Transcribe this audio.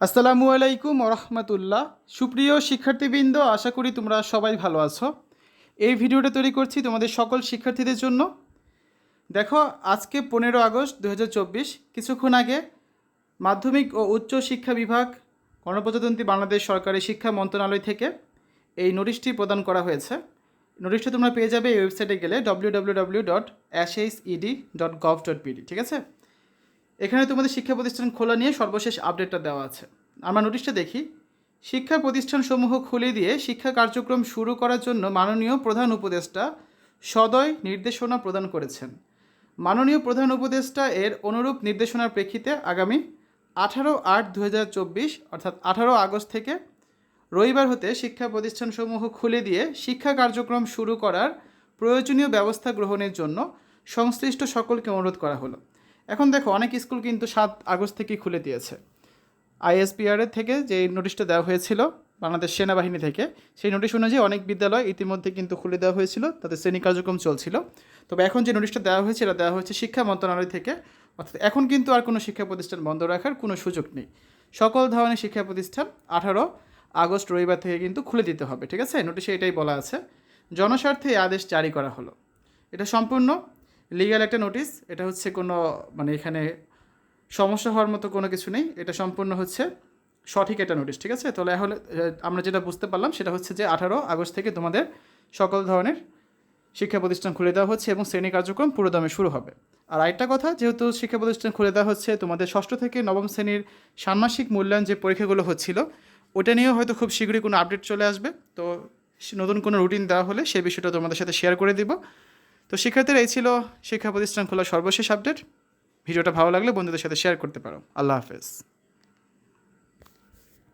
আসসালামু আলাইকুম রহমতুল্লাহ। সুপ্রিয় শিক্ষার্থীবৃন্দ, আশা করি তোমরা সবাই ভালো আছো। এই ভিডিওটা তৈরি করছি তোমাদের সকল শিক্ষার্থীদের জন্য। দেখো, আজকে পনেরো আগস্ট দু হাজার চব্বিশ, কিছুক্ষণ আগে মাধ্যমিক ও উচ্চ শিক্ষা বিভাগ গণপ্রজাতন্ত্রী বাংলাদেশ সরকারি শিক্ষা মন্ত্রণালয় থেকে এই নোটিশটি প্রদান করা হয়েছে। নোটিশটি তোমরা পেয়ে যাবে এই ওয়েবসাইটে গেলে ডব্লিউ ডট ঠিক আছে? এখানে তোমাদের শিক্ষা প্রতিষ্ঠান খোলা নিয়ে সর্বশেষ আপডেটটা দেওয়া আছে। আমরা নোটিশটা দেখি। শিক্ষা প্রতিষ্ঠানসমূহ খুলে দিয়ে শিক্ষা কার্যক্রম শুরু করার জন্য মাননীয় প্রধান উপদেষ্টা সদয় নির্দেশনা প্রদান করেছেন। মাননীয় প্রধান উপদেষ্টা এর অনুরূপ নির্দেশনার প্রেক্ষিতে আগামী আঠারো আট দু অর্থাৎ আঠারো আগস্ট থেকে রবিবার হতে শিক্ষা প্রতিষ্ঠানসমূহ খুলে দিয়ে শিক্ষা কার্যক্রম শুরু করার প্রয়োজনীয় ব্যবস্থা গ্রহণের জন্য সংশ্লিষ্ট সকলকে অনুরোধ করা হলো। এখন দেখো, অনেক স্কুল কিন্তু সাত আগস্ট থেকেই খুলে দিয়েছে। আইএসপিআর এর থেকে যে নোটিশটা দেওয়া হয়েছিল, বাংলাদেশ সেনাবাহিনী থেকে, সেই নোটিশ অনুযায়ী অনেক বিদ্যালয় ইতিমধ্যে কিন্তু খুলে দেওয়া হয়েছিল তাদের শ্রেণি কার্যক্রম চলছিল। তবে এখন যে নোটিশটা দেওয়া হয়েছে, এটা দেওয়া হয়েছে শিক্ষা মন্ত্রণালয় থেকে। অর্থাৎ এখন কিন্তু আর কোনো শিক্ষা প্রতিষ্ঠান বন্ধ রাখার কোনো সুযোগ নেই। সকল ধরনের শিক্ষা প্রতিষ্ঠান আঠারো আগস্ট রবিবার থেকে কিন্তু খুলে দিতে হবে, ঠিক আছে? নোটিশে এটাই বলা আছে। জনস্বার্থে এই আদেশ জারি করা হলো। এটা সম্পূর্ণ লিগ্যাল একটা নোটিশ এটা হচ্ছে কোনো মানে এখানে সমস্যা হওয়ার মতো কোনো কিছু নেই, এটা সম্পূর্ণ হচ্ছে সঠিক একটা নোটিশ ঠিক আছে? তাহলে হলে আমরা যেটা বুঝতে পারলাম সেটা হচ্ছে যে আঠারো আগস্ট থেকে তোমাদের সকল ধরনের শিক্ষা প্রতিষ্ঠান খুলে দেওয়া হচ্ছে এবং শ্রেণি কার্যক্রম পুরোদমে শুরু হবে। আর আরেকটা কথা, যেহেতু শিক্ষা প্রতিষ্ঠান খুলে দেওয়া হচ্ছে, তোমাদের ষষ্ঠ থেকে নবম শ্রেণির ষান্মাসিক মূল্যায়ন যে পরীক্ষাগুলো হচ্ছিল, ওটা নিয়েও হয়তো খুব শীঘ্রই কোনো আপডেট চলে আসবে। তো নতুন কোনো রুটিন দেওয়া হলে সেই বিষয়টা তোমাদের সাথে শেয়ার করে দিব। তো শিক্ষার্থীরা, এই ছিল শিক্ষা প্রতিষ্ঠান খোলা সর্বশেষ আপডেট ভিডিওটা ভালো লাগলে বন্ধুদের সাথে শেয়ার করতে পারো। আল্লাহ হাফেজ।